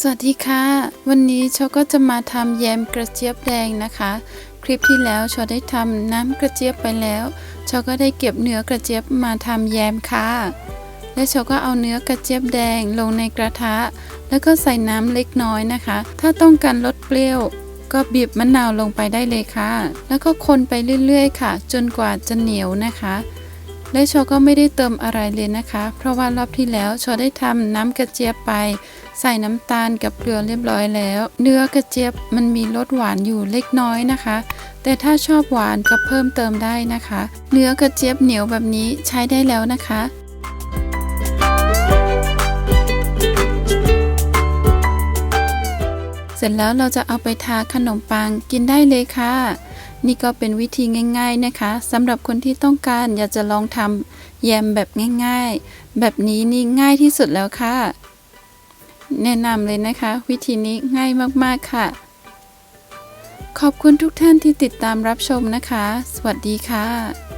สวัสดีค่ะ วันนี้ชอก็จะมาทำแยมกระเจี๊ยบแดงนะคะ คลิปที่แล้วชอได้ทำน้ำกระเจี๊ยบไปแล้วชอก็ได้เก็บเนื้อกระเจี๊ยบมาทำแยมค่ะ และชอก็เอาเนื้อกระเจี๊ยบแดงลงในกระทะ แล้วก็ใส่น้ำเล็กน้อยนะคะ ถ้าต้องการลดเปรี้ยว ก็บีบมะนาวลงไปได้เลยค่ะ แล้วก็คนไปเรื่อยๆ ค่ะ จนกว่าจะเหนียวนะคะ และชอก็ไม่ได้เติมอะไรเลยนะคะ เพราะว่ารอบที่แล้วชอได้ทำน้ำกระเจี๊ยบไป ใส่น้ำตาลกับเกลือเรียบร้อยแล้ว เนื้อกระเจี๊ยบมันมีรสหวานอยู่เล็กน้อยนะคะ แต่ถ้าชอบหวานก็เพิ่มเติมได้นะคะ เนื้อกระเจี๊ยบเหนียวแบบนี้ใช้ได้แล้วนะคะเสร็จแล้วเราจะเอาไปทาขนมปังกินได้เลยค่ะ นี่ก็เป็นวิธีง่าย ๆนะคะสำหรับคนที่ต้องการอยากจะลองทำแยมแบบง่ายๆ แบบนี้นี่ง่ายที่สุดแล้วค่ะ แนะนำเลยนะคะ วิธีนี้ง่ายมากๆค่ะ ขอบคุณทุกท่านที่ติดตามรับชมนะคะ สวัสดีค่ะ